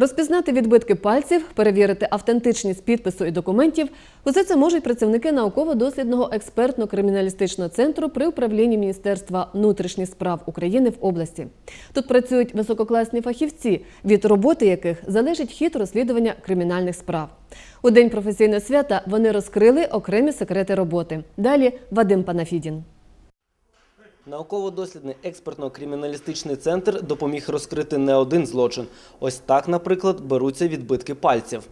Розпізнати відбитки пальців, перевірити автентичність підпису і документів – усе це можуть працівники науково-дослідного експертно-криміналістичного центру при управлінні Міністерства внутрішніх справ України в області. Тут працюють висококласні фахівці, від роботи яких залежить хід розслідування кримінальних справ. У день професійного свята вони розкрили окремі секрети роботи. Далі Вадим Панафідін. Науково-дослідний експертно-криміналістичний центр допоміг розкрити не один злочин. Ось так, наприклад, беруться відбитки пальців.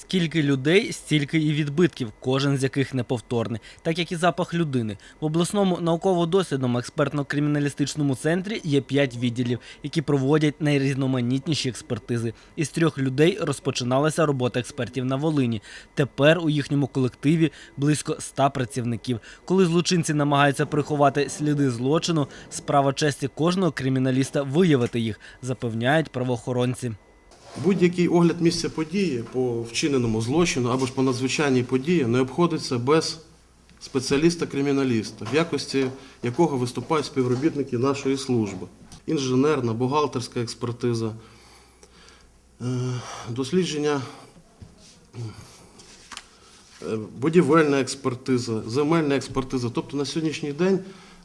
Скільки людей, стільки і відбитків, кожен з яких неповторний, так як і запах людини. В обласному науково-дослідному експертно-криміналістичному центрі є п'ять відділів, які проводять найрізноманітніші експертизи. Із трьох людей розпочиналася робота експертів на Волині. Тепер у їхньому колективі близько ста працівників. Коли злочинці намагаються приховати сліди злочину, справа честі кожного криміналіста виявити їх, запевняють правоохоронці. Будь-який огляд місця події по вчиненому злочину або ж по надзвичайній події не обходиться без спеціаліста-криміналіста, в якості якого виступають співробітники нашої служби. Інженерна, бухгалтерська експертиза, е, дослідження, е, будівельна експертиза, земельна експертиза. Тобто на сьогоднішній день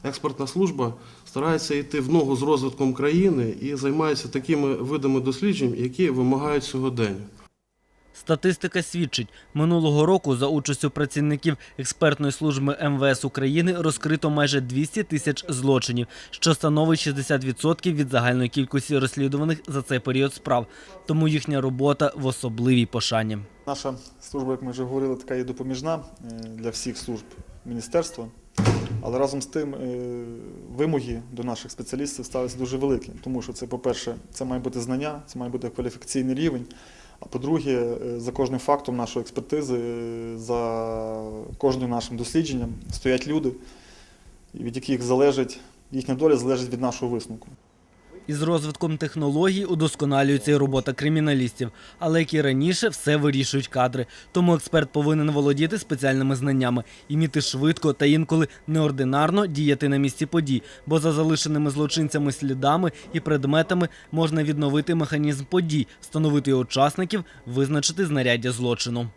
експертна служба старається йти в ногу з розвитком країни і займається такими видами досліджень, які вимагають сьогодення. Статистика свідчить, минулого року за участю працівників експертної служби МВС України розкрито майже 200 тисяч злочинів, що становить 60% від загальної кількості розслідуваних за цей період справ. Тому їхня робота в особливій пошані. Наша служба, як ми вже говорили, така є допоміжна е, для всіх служб міністерства. Але разом з тим е, вимоги до наших спеціалістів ставляться дуже великі, тому що це, по-перше, це має бути знання, це має бути кваліфікаційний рівень. А по-друге, е, за кожним фактом нашої експертизи, е, за кожним нашим дослідженням стоять люди, від яких залежить їхня доля залежить від нашого висновку. Із розвитком технологій удосконалюється і робота криміналістів, але як і раніше, все вирішують кадри. Тому експерт повинен володіти спеціальними знаннями, іміти швидко та інколи неординарно діяти на місці подій, бо за залишеними злочинцями слідами і предметами можна відновити механізм подій, встановити учасників, визначити знаряддя злочину.